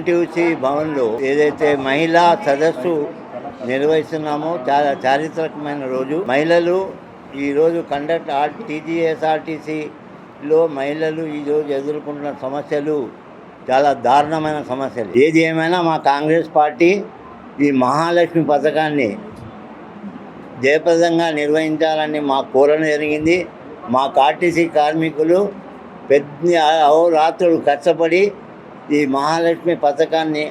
INTUC భవన్లో ఏదైతే మహిళా సదస్సు నిర్వహిస్తున్నామో చాలా చారిత్రకమైన రోజు. మహిళలు ఈరోజు కండక్ట్ ఆర్ టీజీఎస్ఆర్టీసీలో మహిళలు ఈరోజు ఎదుర్కొంటున్న సమస్యలు చాలా దారుణమైన సమస్యలు. ఏది ఏమైనా మా కాంగ్రెస్ పార్టీ ఈ మహాలక్ష్మి పథకాన్ని జయప్రదంగా నిర్వహించాలని మా కోరడం జరిగింది. మా ఆర్టీసీ కార్మికులు పెద్ద అహోరాత్రులు కష్టపడి ఈ మహాలక్ష్మి పథకాన్ని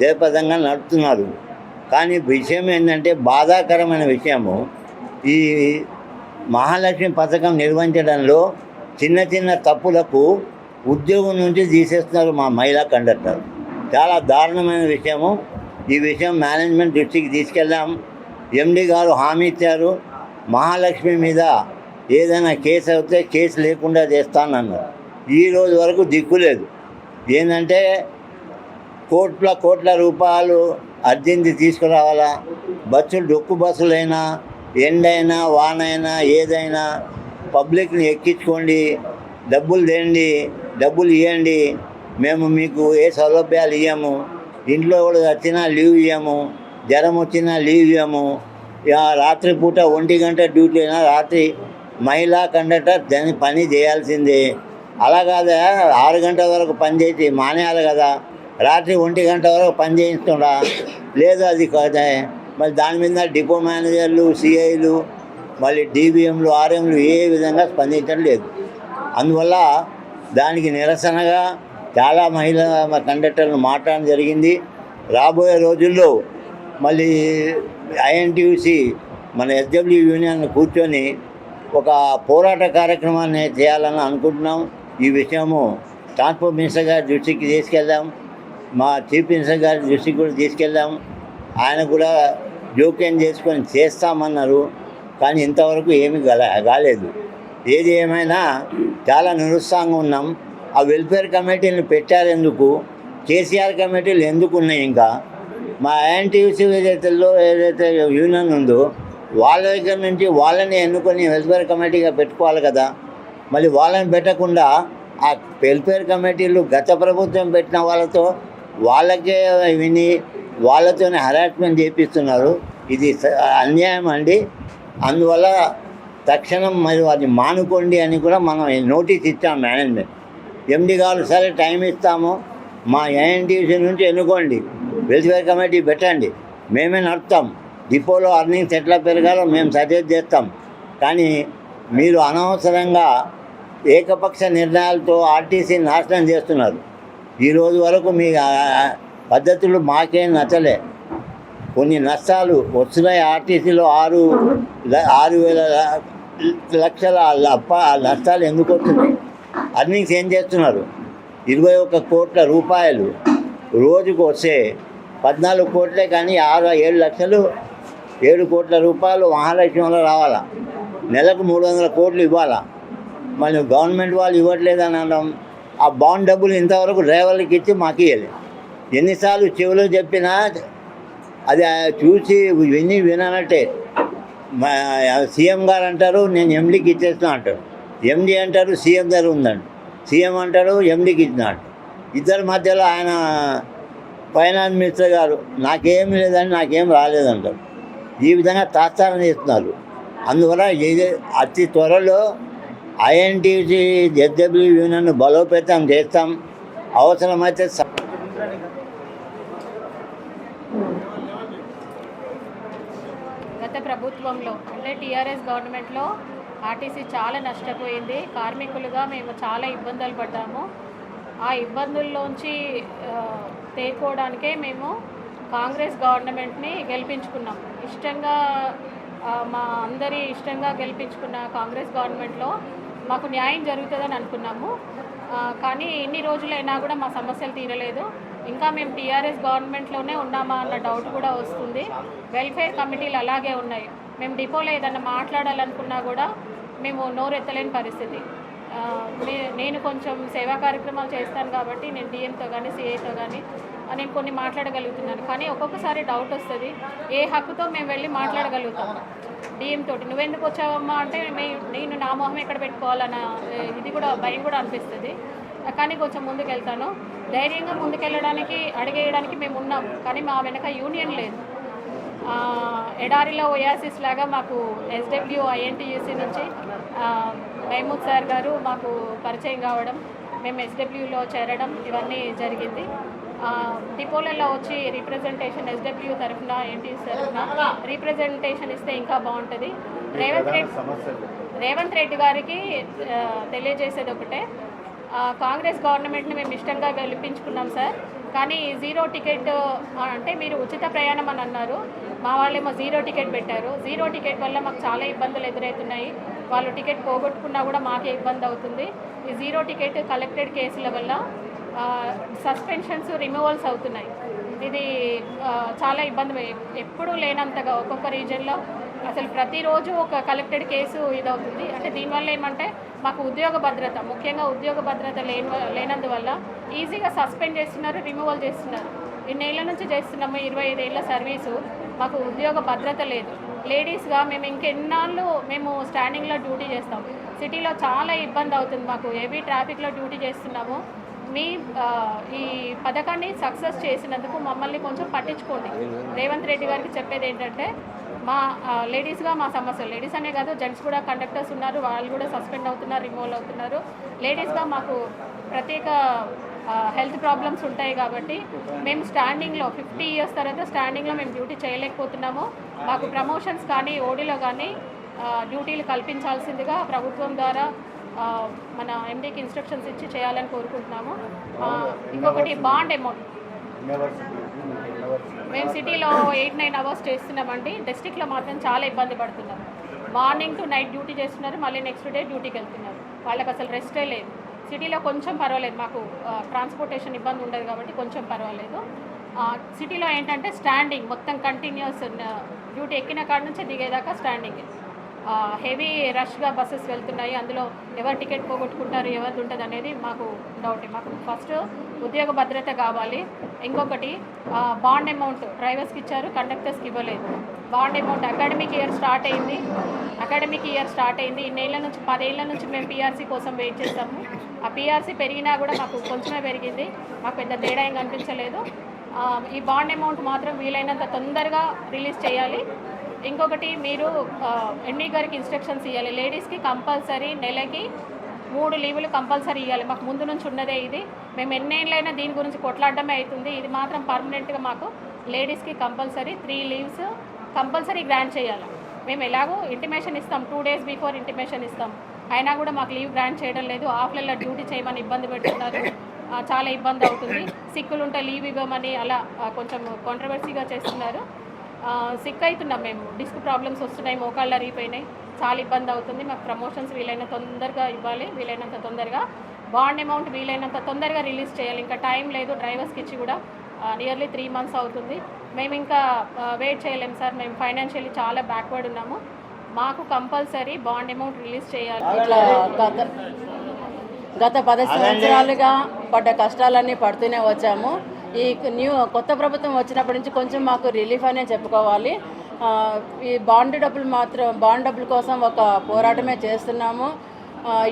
జయప్రదంగా నడుపుతున్నారు. కానీ విషయం ఏంటంటే బాధాకరమైన విషయము ఈ మహాలక్ష్మి పథకం నిర్వహించడంలో చిన్న చిన్న తప్పులకు ఉద్యోగం నుంచి తీసేస్తున్నారు మా మహిళా కండక్టర్. చాలా దారుణమైన విషయము. ఈ విషయం మేనేజ్మెంట్ దృష్టికి తీసుకెళ్ళాం ఎండి గారు హామీ ఇచ్చారు. మహాలక్ష్మి మీద ఏదైనా కేసు అయితే కేసు లేకుండా చేస్తానన్నారు. ఈ రోజు వరకు దిక్కు లేదు. ఏంటంటే కోట్ల కోట్ల రూపాయలు అర్జెంట్ తీసుకురావాలా? బస్సులు డొక్కు బస్సులైనా ఎండైనా వానైనా ఏదైనా పబ్లిక్ని ఎక్కించుకోండి డబ్బులు తేండి డబ్బులు ఇవ్వండి మేము మీకు ఏ సౌలభ్యాలు ఇవ్వము ఇంట్లో కూడా వచ్చినా లీవ్ ఇవ్వము జ్వరం వచ్చినా లీవ్ ఇవ్వము రాత్రిపూట ఒంటి గంట డ్యూటీ అయినా రాత్రి మహిళా కండక్టర్ దాని పని చేయాల్సిందే. అలా కాదా ఆరు గంటల వరకు పని చేసి మానేయాలి కదా. రాత్రి ఒంటి గంట వరకు పని చేయిస్తుండా లేదు అది కదా. మరి దాని మీద డిపో మేనేజర్లు సిఐలు మళ్ళీ డీబీఎంలు ఆర్ఎంలు ఏ విధంగా స్పందించడం లేదు. అందువల్ల దానికి నిరసనగా చాలా మహిళా కండక్టర్లు మాట్లాడడం జరిగింది. రాబోయే రోజుల్లో మళ్ళీ ఐఎన్టీయూసి మన ఎస్డబ్ల్యూ యూనియన్ కూర్చొని ఒక పోరాట కార్యక్రమాన్ని చేయాలని అనుకుంటున్నాం. ఈ విషయము ట్రాన్స్పోర్ట్ మినిస్టర్ గారి దృష్టికి తీసుకెళ్దాం మా చీఫ్ మినిస్టర్ గారి దృష్టికి కూడా తీసుకెళ్దాం ఆయన కూడా జోక్యం చేసుకొని చేస్తామన్నారు. కానీ ఇంతవరకు ఏమీ గల కాలేదు ఏది ఏమైనా చాలా నిరుత్సాహంగా ఉన్నాం. ఆ వెల్ఫేర్ కమిటీని పెట్టారు ఎందుకు కేసీఆర్ కమిటీలు ఎందుకు ఉన్నాయి ఇంకా? మా ఐఎన్టీయూసీ ఏదైతేలో ఏదైతే యూనియన్ ఉందో వాళ్ళ దగ్గర నుంచి వాళ్ళని ఎన్నుకొని వెల్ఫేర్ కమిటీగా పెట్టుకోవాలి కదా. మళ్ళీ వాళ్ళని పెట్టకుండా ఆ వెల్ఫేర్ కమిటీలు గత ప్రభుత్వం పెట్టిన వాళ్ళతో వాళ్ళకే విని వాళ్ళతోనే హరాస్మెంట్ చేపిస్తున్నారు. ఇది స- అన్యాయం అండి. అందువల్ల తక్షణం మరి అది మానుకోండి అని కూడా మనం నోటీస్ ఇచ్చాం మేనేజ్మెంట్ ఎండి గారు సరే టైం ఇస్తాము. మా ఏఎన్టీసీ నుంచి ఎన్నుకోండి. వెల్ఫేర్ కమిటీ పెట్టండి. మేమే నడుపుతాం. డిపోలో అర్నింగ్స్ ఎట్లా పెరగాలో మేము సజెస్ట్ చేస్తాం. కానీ మీరు అనవసరంగా ఏకపక్ష నిర్ణయాలతో ఆర్టీసీ నాశనం చేస్తున్నారు. ఈ రోజు వరకు మీ పద్ధతులు మాకేం నచ్చలే. కొన్ని నష్టాలు వస్తున్నాయి ఆర్టీసీలో ఆరు ల- ఆరు వేల లక్షల అప్ప నష్టాలు ఎందుకు వస్తున్నాయి? అర్నింగ్స్ ఏం చేస్తున్నారు? ఇరవై ఒక్క కోట్ల రూపాయలు రోజుకు వస్తే పద్నాలుగు కోట్లే కానీ ఆరు ఏడు లక్షలు ఏడు కోట్ల రూపాయలు మహాలక్ష్మిలో రావాలా? నెలకు మూడు వందల కోట్లు ఇవ్వాలా? మళ్ళీ గవర్నమెంట్ వాళ్ళు ఇవ్వట్లేదని అనడం ఆ బాండ్ డబ్బులు ఇంతవరకు డ్రైవర్లకి ఇచ్చి మాకు ఇవ్వలేదు ఎన్నిసార్లు చెవిలో చెప్పినా అది చూసి విని విననట్టే. మా సీఎం గారు అంటారు నేను ఎండీకి ఇచ్చేస్తున్నా అంటారు. ఎండీ అంటారు సీఎం దగ్గర ఉందండి సీఎం అంటాడు ఎండీకి ఇచ్చినాడు ఇద్దరి మధ్యలో ఆయన ఫైనాన్స్ మినిస్టర్ గారు నాకేం లేదని నాకేం రాలేదంటారు. ఈ విధంగా తాత్సారం చేస్తున్నారు. అందువల్ల ఇది అతి త్వరలో ఐఎన్టీసీ జెడ్డబ్ల్యూ యూనియన్ బలోపేతం చేస్తాం. అవసరమైతే గత ప్రభుత్వంలో అంటే టీఆర్ఎస్ గవర్నమెంట్లో ఆర్టీసీ చాలా నష్టపోయింది. కార్మికులుగా మేము చాలా ఇబ్బందులు పడ్డాము. ఆ ఇబ్బందుల్లోంచి తేకోవడానికే తేరుకోవడానికే మేము కాంగ్రెస్ గవర్నమెంట్ని గెలిపించుకున్నాం. ఇష్టంగా మా అందరి ఇష్టంగా గెలిపించుకున్న కాంగ్రెస్ గవర్నమెంట్లో మాకు న్యాయం జరుగుతుందని అనుకున్నాము. కానీ ఎన్ని రోజులైనా కూడా మా సమస్యలు తీరలేదు. ఇంకా మేము టీఆర్ఎస్ గవర్నమెంట్లోనే ఉన్నామా అన్న డౌట్ కూడా వస్తుంది. వెల్ఫేర్ కమిటీలు అలాగే ఉన్నాయి. మేము డిపోలో ఏదన్నా మాట్లాడాలనుకున్నా కూడా మేము నోరెత్తలేని పరిస్థితి. నేను కొంచెం సేవా కార్యక్రమాలు చేస్తాను కాబట్టి నేను డిఎంతో కానీ సిఐతో కానీ నేను కొన్ని మాట్లాడగలుగుతున్నాను. కానీ ఒక్కొక్కసారి డౌట్ వస్తుంది. ఏ హక్కుతో మేము వెళ్ళి మాట్లాడగలుగుతాం? డిఎం తోటి. నువ్వెందుకు వచ్చావమ్మా అంటే మే- నేను నా మొహం ఎక్కడ పెట్టుకోవాలన్న ఇది కూడా భయం కూడా అనిపిస్తుంది. కానీ కొంచెం ముందుకెళ్తాను. ధైర్యంగా ముందుకెళ్ళడానికి అడిగేయడానికి మేము ఉన్నాం. కానీ మా వెనక యూనియన్ లేదు. ఎడారిలో ఒయాసిస్ లాగా మాకు ఎస్డబ్ల్యూ ఐఎన్టీయూసీ నుంచి మహమూద్ సార్ గారు మాకు పరిచయం కావడం మేము ఎస్డబ్ల్యూలో చేరడం ఇవన్నీ జరిగింది. డిపోలలో వచ్చి రిప్రజెంటేషన్ ఎస్డబ్ల్యూ తరఫున ఎన్టీయూసీ తరఫున రిప్రజెంటేషన్ ఇస్తే ఇంకా బాగుంటుంది. రేవంత్ రెడ్డి రేవంత్ రెడ్డి గారికి తెలియజేసేది ఒకటే. కాంగ్రెస్ గవర్నమెంట్ని మేము ఇష్టంగా గెలిపించుకున్నాం సార్. కానీ జీరో టికెట్ అంటే మీరు ఉచిత ప్రయాణం అని అన్నారు. మా వాళ్ళేమో జీరో టికెట్ పెట్టారు. జీరో టికెట్ వల్ల మాకు చాలా ఇబ్బందులు ఎదురవుతున్నాయి వాళ్ళు టికెట్ పోగొట్టుకున్నా కూడా మాకే ఇబ్బంది అవుతుంది. ఈ జీరో టికెట్ కలెక్టెడ్ కేసుల వల్ల సస్పెన్షన్స్ రిమూవల్స్ అవుతున్నాయి. ఇది చాలా ఇబ్బంది. ఎప్పుడూ లేనంతగా ఒక్కొక్క రీజన్లో అసలు ప్రతిరోజు ఒక కలెక్టెడ్ కేసు ఇదవుతుంది. అంటే దీనివల్ల ఏమంటే మాకు ఉద్యోగ భద్రత ముఖ్యంగా ఉద్యోగ భద్రత లేని లేనందువల్ల ఈజీగా సస్పెండ్ చేస్తున్నారు రిమూవల్ చేస్తున్నారు. ఇన్నేళ్ళ నుంచి చేస్తున్నాము ఇరవై ఐదేళ్ళ సర్వీసు మాకు ఉద్యోగ భద్రత లేదు. లేడీస్గా మేము ఇంకెన్నాళ్ళు మేము స్టాండింగ్లో డ్యూటీ చేస్తాం. సిటీలో చాలా ఇబ్బంది అవుతుంది మాకు. హెవీ ట్రాఫిక్లో డ్యూటీ చేస్తున్నాము. మీ ఈ పథకాన్ని సక్సెస్ చేసినందుకు మమ్మల్ని కొంచెం పట్టించుకోండి. రేవంత్ రెడ్డి గారికి చెప్పేది ఏంటంటే మా లేడీస్గా మా సమస్యలు లేడీస్ అనే కాదు జెంట్స్ కూడా కండక్టర్స్ ఉన్నారు వాళ్ళు కూడా సస్పెండ్ అవుతున్నారు రిమూవల్ అవుతున్నారు. లేడీస్గా మాకు ప్రత్యేక హెల్త్ ప్రాబ్లమ్స్ ఉంటాయి కాబట్టి మేము స్టాండింగ్లో ఫిఫ్టీ ఇయర్స్ తర్వాత స్టాండింగ్లో మేము డ్యూటీ చేయలేకపోతున్నాము. మాకు ప్రమోషన్స్ కానీ ఓడీలో కానీ డ్యూటీలు కల్పించాల్సిందిగా ప్రభుత్వం ద్వారా మన ఎండీకి ఇన్స్ట్రక్షన్స్ ఇచ్చి చేయాలని కోరుకుంటున్నాము. ఇంకొకటి బాండ్ అమౌంట్ మేము సిటీలో ఎయిట్ నైన్ అవర్స్ చేస్తున్నామండి. డిస్టిక్లో మాత్రం చాలా ఇబ్బంది పడుతున్నాం. మార్నింగ్ టు నైట్ డ్యూటీ చేస్తున్నారు. మళ్ళీ నెక్స్ట్ డే డ్యూటీకి వెళ్తున్నారు. వాళ్ళకి అసలు రెస్టే లేదు. సిటీలో కొంచెం పర్వాలేదు. మాకు ట్రాన్స్పోర్టేషన్ ఇబ్బంది ఉండదు కాబట్టి కొంచెం పర్వాలేదు. సిటీలో ఏంటంటే స్టాండింగ్ మొత్తం కంటిన్యూస్ డ్యూటీ ఎక్కిన కాడ నుంచి దిగేదాకా స్టాండింగ్ హెవీ రష్గా బస్సెస్ వెళ్తున్నాయి. అందులో ఎవరు టికెట్ పోగొట్టుకుంటారు ఎవరిది ఉంటుంది అనేది మాకు డౌట్ మాకు ఫస్ట్ ఉద్యోగ భద్రత కావాలి. ఇంకొకటి బాండ్ అమౌంట్ డ్రైవర్స్కి ఇచ్చారు కండక్టర్స్కి ఇవ్వలేదు. Bond amount academic year start అయింది. అకాడమిక్ ఇయర్ స్టార్ట్ అయింది. ఇన్నేళ్ళ నుంచి పదేళ్ళ నుంచి మేము పీఆర్సీ కోసం వెయిట్ చేస్తాము. ఆ పీఆర్సీ పెరిగినా కూడా మాకు కొంచెమే పెరిగింది. మాకు పెద్ద తేడా ఏం కనిపించలేదు. ఈ బాండ్ అమౌంట్ మాత్రం వీలైనంత తొందరగా రిలీజ్ చేయాలి. ఇంకొకటి మీరు ఎండి గారికి ఇన్స్ట్రక్షన్స్ ఇవ్వాలి లేడీస్కి కంపల్సరీ నెలకి మూడు లీవులు కంపల్సరీ ఇవ్వాలి మాకు ముందు నుంచి ఉన్నదే ఇది. మేము ఎన్నేళ్ళైనా దీని గురించి కొట్లాడడమే అవుతుంది. ఇది మాత్రం పర్మనెంట్గా మాకు లేడీస్కి compulsory three leaves compulsory grant చేయాలి. మేము ఎలాగో ఇంటిమేషన్ ఇస్తాం. టూ డేస్ బిఫోర్ ఇంటిమేషన్ ఇస్తాం. అయినా కూడా మాకు లీవ్ గ్రాంట్ చేయడం లేదు. ఆఫ్లైన్లో డ్యూటీ చేయమని ఇబ్బంది పెడుతున్నారు. చాలా ఇబ్బంది అవుతుంది. సిక్కులు ఉంటే లీవ్ ఇవ్వమని అలా కొంచెం కాంట్రవర్సీగా చేస్తున్నారు. సిక్ అవుతున్నాం మేము. డిస్క్ ప్రాబ్లమ్స్ వస్తున్నాయి మోకాళ్ళు అరిగిపోయినాయి. చాలా ఇబ్బంది అవుతుంది. మాకు ప్రమోషన్స్ వీలైన తొందరగా ఇవ్వాలి వీలైనంత తొందరగా. బాండ్ అమౌంట్ వీలైనంత తొందరగా రిలీజ్ చేయాలి. ఇంకా టైం లేదు డ్రైవర్స్కి ఇచ్చి కూడా నియర్లీ త్రీ మంత్స్ అవుతుంది. మేము ఇంకా వెయిట్ చేయలేము సార్. మేము ఫైనాన్షియల్లీ చాలా బ్యాక్వర్డ్ ఉన్నాము. మాకు కంపల్సరీ బాండ్ అమౌంట్ రిలీజ్ చేయాలి. గత పది సంవత్సరాలుగా పడ్డ కష్టాలన్నీ పడుతూనే వచ్చాము. ఈ న్యూ కొత్త ప్రభుత్వం వచ్చినప్పటి నుంచి కొంచెం మాకు రిలీఫ్ అనే చెప్పుకోవాలి. ఈ బాండ్ డబ్బులు మాత్రం బాండ్ డబ్బుల కోసం ఒక పోరాటమే చేస్తున్నాము.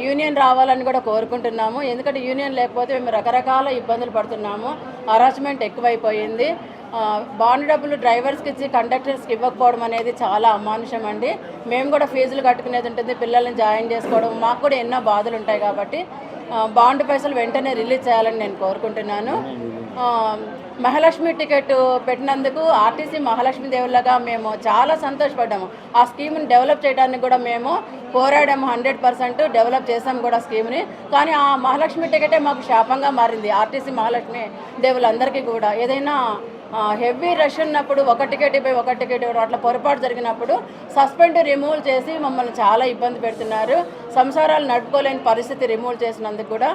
యూనియన్ రావాలని కూడా కోరుకుంటున్నాము. ఎందుకంటే యూనియన్ లేకపోతే మేము రకరకాల ఇబ్బందులు పడుతున్నాము. హరాస్మెంట్ ఎక్కువైపోయింది. బాండ్ డబ్బులు డ్రైవర్స్కి ఇచ్చి కండక్టర్స్కి ఇవ్వకపోవడం అనేది చాలా అమానుషం అండి. మేము కూడా ఫీజులు కట్టుకునేది ఉంటుంది పిల్లల్ని జాయిన్ చేసుకోవడం. మాకు కూడా ఎన్నో బాధలు ఉంటాయి కాబట్టి బాండ్ పైసలు వెంటనే రిలీజ్ చేయాలని నేను కోరుకుంటున్నాను. మహాలక్ష్మి టికెట్ పెట్టినందుకు ఆర్టీసీ మహాలక్ష్మి దేవుళ్ళగా మేము చాలా సంతోషపడ్డాము. ఆ స్కీమ్ని డెవలప్ చేయడానికి కూడా మేము పోరాడాము హండ్రెడ్ పర్సెంట్ డెవలప్ చేసాం కూడా స్కీమ్ని. కానీ ఆ మహాలక్ష్మి టికెటే మాకు శాపంగా మారింది ఆర్టీసీ మహాలక్ష్మి దేవుళ్ళందరికీ కూడా. ఏదైనా హెవీ రష్ ఉన్నప్పుడు ఒక టికెట్ ఇవ్వ ఒక టికెట్ ఇవ్వడం అట్లా పొరపాటు జరిగినప్పుడు సస్పెండ్ రిమూవ్ చేసి మమ్మల్ని చాలా ఇబ్బంది పెడుతున్నారు. సంసారాలు నడుపుకోలేని పరిస్థితి రిమూవ్ చేసినందుకు కూడా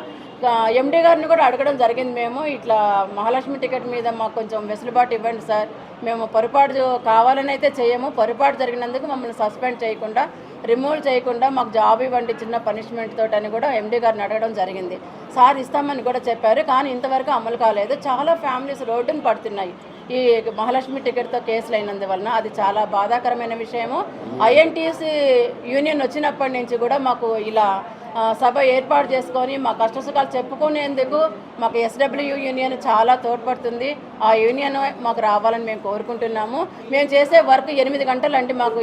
ఎండి గారిని కూడా అడగడం జరిగింది మేము. ఇట్లా మహాలక్ష్మి టికెట్ మీద మాకు కొంచెం వెసులుబాటు ఇవ్వండి సార్. మేము పొరపాటు కావాలని అయితే చేయము పొరపాటు జరిగినందుకు మమ్మల్ని సస్పెండ్ చేయకుండా రిమూవ్ చేయకుండా మాకు జాబ్ ఇవ్వండి చిన్న పనిష్మెంట్ తోటి అని కూడా ఎండి గారిని అడగడం జరిగింది. సార్ ఇస్తామని కూడా చెప్పారు కానీ ఇంతవరకు అమలు కాలేదు. చాలా ఫ్యామిలీస్ రోడ్డును పడుతున్నాయి ఈ మహాలక్ష్మి టికెట్తో కేసులు అయినందువలన అది చాలా బాధాకరమైన విషయము. ఐఎన్టీసీ యూనియన్ వచ్చినప్పటి నుంచి కూడా మాకు ఇలా సభ ఏర్పాటు చేసుకొని మా కష్టసుఖాలు చెప్పుకునేందుకు మాకు ఎస్డబ్ల్యూ యూనియన్ చాలా తోడ్పడుతుంది. ఆ యూనియన్ మాకు రావాలని మేము కోరుకుంటున్నాము. మేము చేసే వర్క్ ఎనిమిది గంటలు అంటే మాకు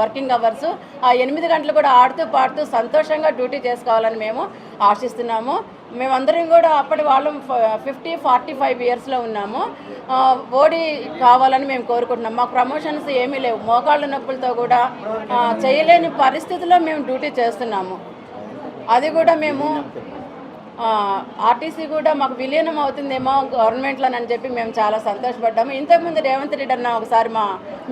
వర్కింగ్ అవర్స్. ఆ ఎనిమిది గంటలు కూడా ఆడుతూ పాడుతూ సంతోషంగా డ్యూటీ చేసుకోవాలని మేము ఆశిస్తున్నాము. మేమందరం కూడా అప్పటి వాళ్ళం ఫిఫ్టీ ఫార్టీ ఫైవ్ ఇయర్స్లో ఉన్నాము. ఓడి కావాలని మేము కోరుకుంటున్నాం. మాకు ప్రమోషన్స్ ఏమీ లేవు. మోకాళ్ళ నొప్పులతో కూడా చేయలేని పరిస్థితిలో మేము డ్యూటీ చేస్తున్నాము. అది కూడా మేము ఆర్టీసీ కూడా మాకు విలీనం అవుతుందేమో గవర్నమెంట్లో అని చెప్పి మేము చాలా సంతోషపడ్డాము. ఇంతకుముందు రేవంత్ రెడ్డి అన్న ఒకసారి మా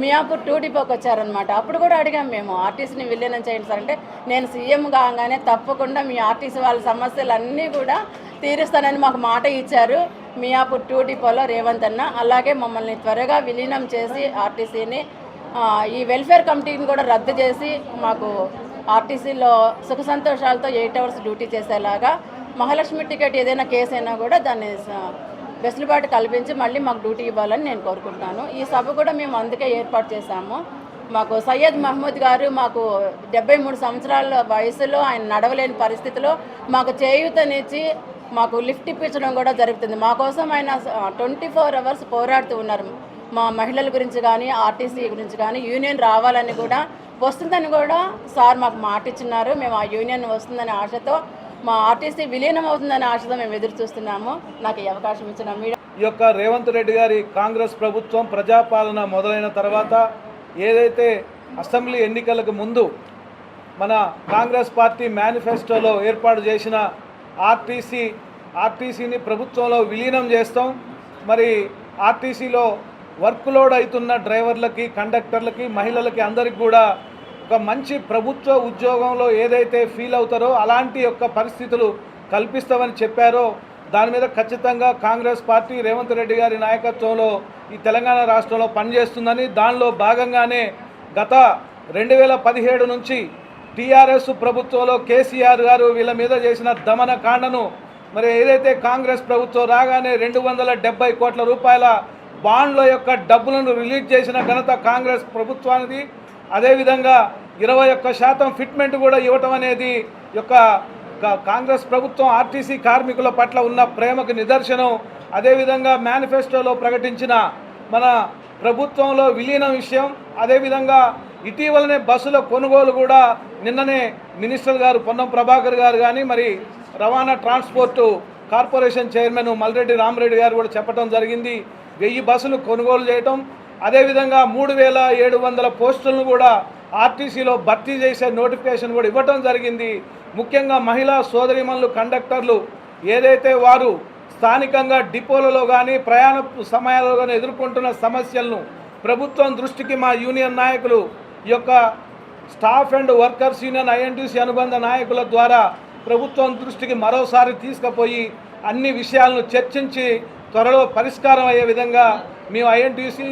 మియాపూర్ టూ డిపోకి వచ్చారనమాట అప్పుడు కూడా అడిగాం మేము ఆర్టీసీని విలీనం చేయండి సార్ అంటే నేను సీఎం కాగానే తప్పకుండా మీ ఆర్టీసీ వాళ్ళ సమస్యలు అన్నీ కూడా తీరుస్తానని మాకు మాట ఇచ్చారు మియాపూర్ టూ డిపోలో రేవంత్ అన్న. అలాగే మమ్మల్ని త్వరగా విలీనం చేసి ఆర్టీసీని ఈ వెల్ఫేర్ కమిటీని కూడా రద్దు చేసి మాకు ఆర్టీసీలో సుఖ సంతోషాలతో ఎయిట్ అవర్స్ డ్యూటీ చేసేలాగా మహాలక్ష్మి టికెట్ ఏదైనా కేసు అయినా కూడా దాన్ని వెసులుబాటు కల్పించి మళ్ళీ మాకు డ్యూటీ ఇవ్వాలని నేను కోరుకుంటున్నాను. ఈ సభ కూడా మేము అందుకే ఏర్పాటు చేశాము. మాకు సయ్యద్ మహమ్మద్ గారు మాకు డెబ్బై మూడు సంవత్సరాల వయసులో ఆయన నడవలేని పరిస్థితిలో మాకు చేయూతనిచ్చి మాకు లిఫ్ట్ ఇప్పించడం కూడా జరుగుతుంది. మా కోసం ఆయన ట్వంటీ ఫోర్ అవర్స్ పోరాడుతూ ఉన్నారు. మా మహిళల గురించి కానీ ఆర్టీసీ గురించి కానీ యూనియన్ రావాలని కూడా వస్తుందని కూడా సార్ మాకు మాట ఇచ్చినారు. మేము ఆ యూనియన్ వస్తుందనే ఆశతో మా ఆర్టీసీ విలీనం అవుతుందనే ఆశతో మేము ఎదురు చూస్తున్నాము. నాకు ఈ అవకాశం ఇచ్చిన మీడియా ఈ యొక్క రేవంత్ రెడ్డి గారి కాంగ్రెస్ ప్రభుత్వం ప్రజాపాలన మొదలైన తర్వాత ఏదైతే అసెంబ్లీ ఎన్నికలకు ముందు మన కాంగ్రెస్ పార్టీ మేనిఫెస్టోలో ఏర్పాటు చేసిన ఆర్టీసీ ఆర్టీసీని ప్రభుత్వంలో విలీనం చేస్తాం. మరి ఆర్టీసీలో వర్క్ లోడ్ అవుతున్న డ్రైవర్లకి కండక్టర్లకి మహిళలకి అందరికి కూడా ఒక మంచి ప్రభుత్వ ఉద్యోగంలో ఏదైతే ఫీల్ అవుతారో అలాంటి యొక్క పరిస్థితులు కల్పిస్తామని చెప్పారో దాని మీద ఖచ్చితంగా కాంగ్రెస్ పార్టీ రేవంత్ రెడ్డి గారి నాయకత్వంలో ఈ తెలంగాణ రాష్ట్రంలో పనిచేస్తుందని దానిలో భాగంగానే గత రెండు వేల పదిహేడు నుంచి టీఆర్ఎస్ ప్రభుత్వంలో కేసీఆర్ గారు వీళ్ళ మీద చేసిన దమన కాండను మరి ఏదైతే కాంగ్రెస్ ప్రభుత్వం రాగానే రెండు వందల డెబ్బై కోట్ల రూపాయల బాండ్ల యొక్క డబ్బులను రిలీజ్ చేసిన ఘనత కాంగ్రెస్ ప్రభుత్వానికి అదేవిధంగా ఇరవై ఒక్క శాతం ఫిట్మెంట్ కూడా ఇవ్వటం అనేది యొక్క కా- కాంగ్రెస్ ప్రభుత్వం ఆర్టీసీ కార్మికుల పట్ల ఉన్న ప్రేమకు నిదర్శనం. అదేవిధంగా మేనిఫెస్టోలో ప్రకటించిన మన ప్రభుత్వంలో విలీనం విషయం. అదేవిధంగా ఇటీవలనే బస్సుల కొనుగోలు కూడా నిన్ననే మినిస్టర్ గారు పొన్నం ప్రభాకర్ గారు కానీ మరి రవాణా transport corporation chairman Malreddy Ramareddy గారు కూడా చెప్పడం జరిగింది. వెయ్యి బస్సులు కొనుగోలు చేయటం అదేవిధంగా మూడు వేల ఏడు వందల పోస్టులను కూడా ఆర్టీసీలో భర్తీ చేసే నోటిఫికేషన్ కూడా ఇవ్వటం జరిగింది. ముఖ్యంగా మహిళా సోదరిమణులు కండక్టర్లు ఏదైతే వారు స్థానికంగా డిపోలలో కానీ ప్రయాణ సమయాల్లో కానీ ఎదుర్కొంటున్న సమస్యలను ప్రభుత్వం దృష్టికి మా యూనియన్ నాయకులు యొక్క staff and workers union INTUC అనుబంధ నాయకుల ద్వారా ప్రభుత్వం దృష్టికి మరోసారి తీసుకుపోయి అన్ని విషయాలను చర్చించి త్వరలో పరిష్కారం అయ్యే విధంగా మేము ఐఎన్టీసీ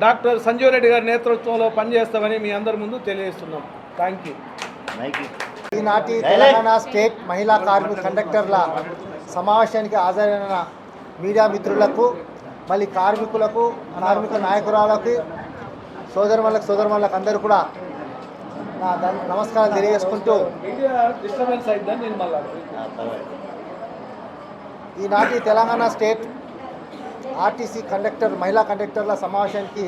డాక్టర్ సంజీవ్ రెడ్డి గారి నేతృత్వంలో పనిచేస్తామని మీ అందరి ముందు తెలియజేస్తున్నాం. థ్యాంక్ యూ ఈనాటి తెలంగాణ స్టేట్ మహిళా కార్మిక కండక్టర్ల సమావేశానికి హాజరైన మీడియా మిత్రులకు మళ్ళీ కార్మికులకు కార్మిక నాయకురాలకు సోదరులకు సోదరులకు అందరూ కూడా నా నమస్కారం తెలియజేసుకుంటూ ఈనాటి తెలంగాణ స్టేట్ ఆర్టీసీ కండక్టర్ మహిళా కండక్టర్ల సమావేశానికి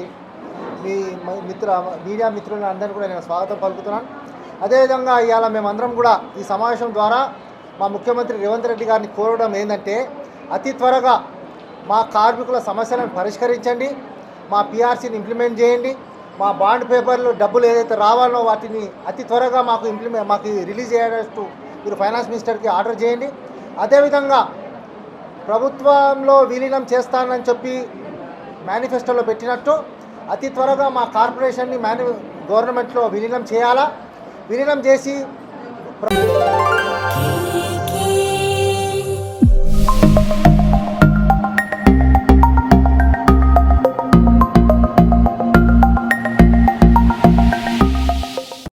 మీ మిత్ర మీడియా మిత్రులను అందరినీ కూడా నేను స్వాగతం పలుకుతున్నాను. అదేవిధంగా ఇవాళ మేమందరం కూడా ఈ సమావేశం ద్వారా మా ముఖ్యమంత్రి రేవంత్ రెడ్డి గారిని కోరడం ఏంటంటే అతి త్వరగా మా కార్మికుల సమస్యలను పరిష్కరించండి మా పిఆర్సీని ఇంప్లిమెంట్ చేయండి మా బాండ్ పేపర్లు డబ్బులు ఏదైతే రావాలో వాటిని అతి త్వరగా మాకు ఇంప్లిమెంట్ మాకు రిలీజ్ చేయడానికి మీరు ఫైనాన్స్ మినిస్టర్కి ఆర్డర్ చేయండి. అదేవిధంగా ప్రభుత్వంలో విలీనం చేస్తానని చెప్పి మేనిఫెస్టోలో పెట్టినట్టు అతి త్వరగా మా కార్పొరేషన్ని మేని గవర్నమెంట్లో విలీనం చేయాలా? విలీనం చేసి ప్ర-